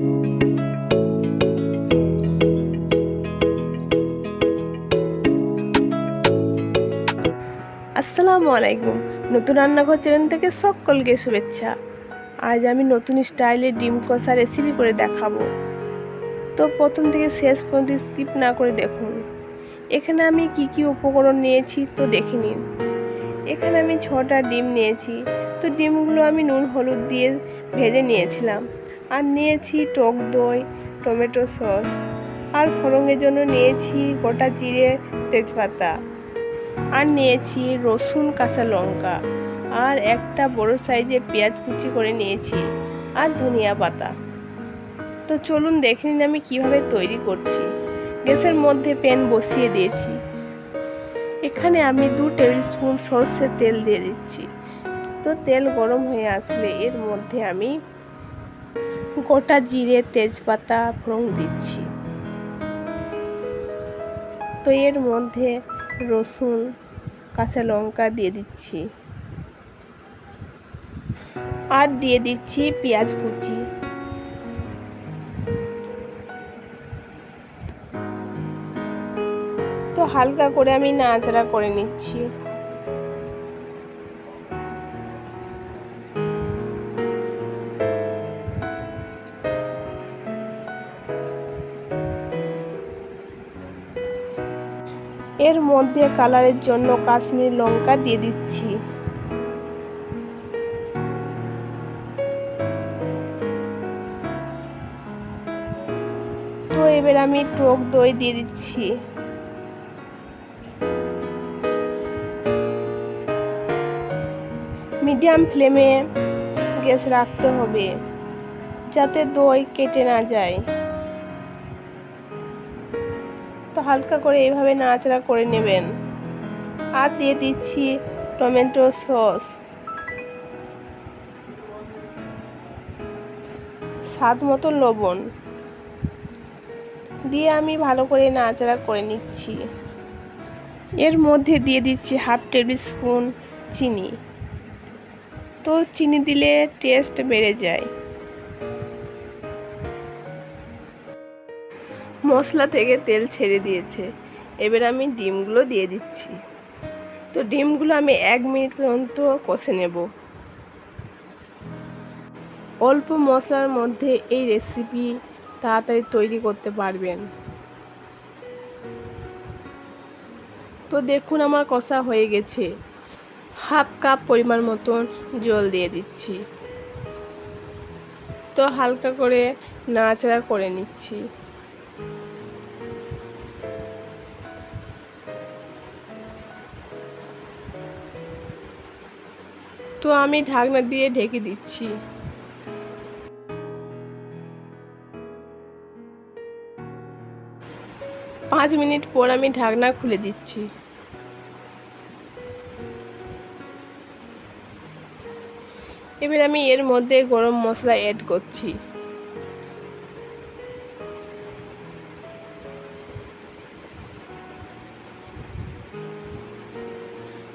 আসসালামু আলাইকুম। নতুন রান্নাঘর চ্যানেল থেকে সকলকে শুভেচ্ছা। আজ আমি নতুন স্টাইলে ডিম কষা রেসিপি করে দেখাবো। তো প্রথম থেকে শেষ পর্যন্ত স্কিপ না করে দেখুন। এখানে আমি কি কি উপকরণ নিয়েছি তো দেখে নিন। এখানে আমি ছটা ডিম নিয়েছি। তো ডিমগুলো আমি নুন, হলুদ দিয়ে ভেজে নিয়েছিলাম। আর নিয়েছি টক দই, টমেটো সস। আর ফোড়নের জন্য নিয়েছি গোটা জিরে তেজপাতা। আর নিয়েছি রসুন, কাঁচা লঙ্কা। আর একটা বড় সাইজে পেঁয়াজ কুচি করে নিয়েছি। আর ধনিয়া পাতা। তো চলুন দেখে নিন আমি কীভাবে তৈরি করছি। গ্যাসের মধ্যে প্যান বসিয়ে দিয়েছি। এখানে আমি দু টেবিল স্পুন সর্ষের তেল দিয়ে দিচ্ছি। তো তেল গরম হয়ে আসলে এর মধ্যে আমি গোটা জিরে তেজপাতা ফোড়ন দিচ্ছি। তো এর মধ্যে রসুন, কাঁচা লঙ্কা দিয়ে দিচ্ছি। আর দিয়ে দিচ্ছি পেঁয়াজ কুচি। তো হালকা করে আমি নাড়াচাড়া করে নিচ্ছি। এর মধ্যে কালারের জন্য কাশ্মীরি লঙ্কা দিয়ে দিচ্ছি। তো এবার আমি টক দই দিয়ে দিচ্ছি। মিডিয়াম ফ্লেমে গ্যাস রাখতে হবে, যাতে দই কেটে না যায়। তো হালকা করে এইভাবে নাড়াচাড়া করে নেবেন। আর দিয়ে দিচ্ছি টমেটো সস। স্বাদ মতো লবণ। দিয়ে আমি ভালো করে নাড়াচাড়া করে নিচ্ছি। এর মধ্যে দিয়ে দিচ্ছি হাফ টেবিল স্পুন চিনি। তো চিনি দিলে টেস্ট বেড়ে যায়। মশলা থেকে তেল ছেড়ে দিয়েছে। এবার আমি ডিমগুলো দিয়ে দিচ্ছি। তো ডিমগুলো আমি এক মিনিট পর্যন্ত কষে নেব। অল্প মশলার মধ্যে এই রেসিপি তাড়াতাড়ি তৈরি করতে পারবেন। তো দেখুন আমার কষা হয়ে গেছে। হাফ কাপ পরিমাণ মতন জল দিয়ে দিচ্ছি। তো হালকা করে নাড়াচাড়া করে নিচ্ছি। তো আমি ঢাকনা দিয়ে ঢেকে দিচ্ছি। পাঁচ মিনিট পর আমি ঢাকনা খুলে দিচ্ছি। এবার আমি এর মধ্যে গরম মশলা অ্যাড করছি।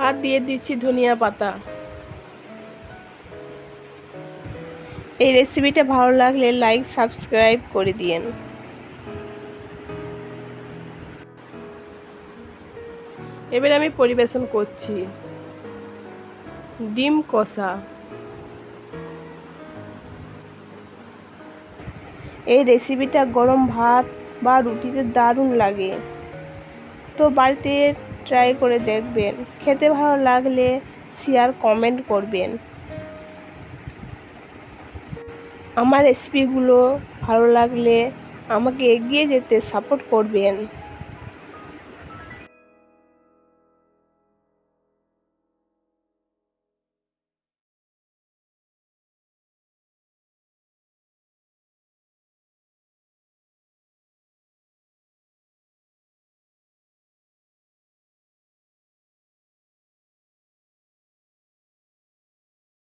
আর দিয়ে দিচ্ছি ধনিয়া পাতা। এই রেসিপিটা ভালো লাগলে লাইক সাবস্ক্রাইব করে দিয়েন। এবার আমি পরিবেশন করছি। ডিম কষা। এই রেসিপিটা গরম ভাত বা রুটিতে দারুণ লাগে। তো বাড়িতে ট্রাই করে দেখবেন। খেতে ভালো লাগলে শেয়ার কমেন্ট করবেন। আমার রেসিপিগুলো ভালো লাগলে আমাকে এগিয়ে যেতে সাপোর্ট করবেন।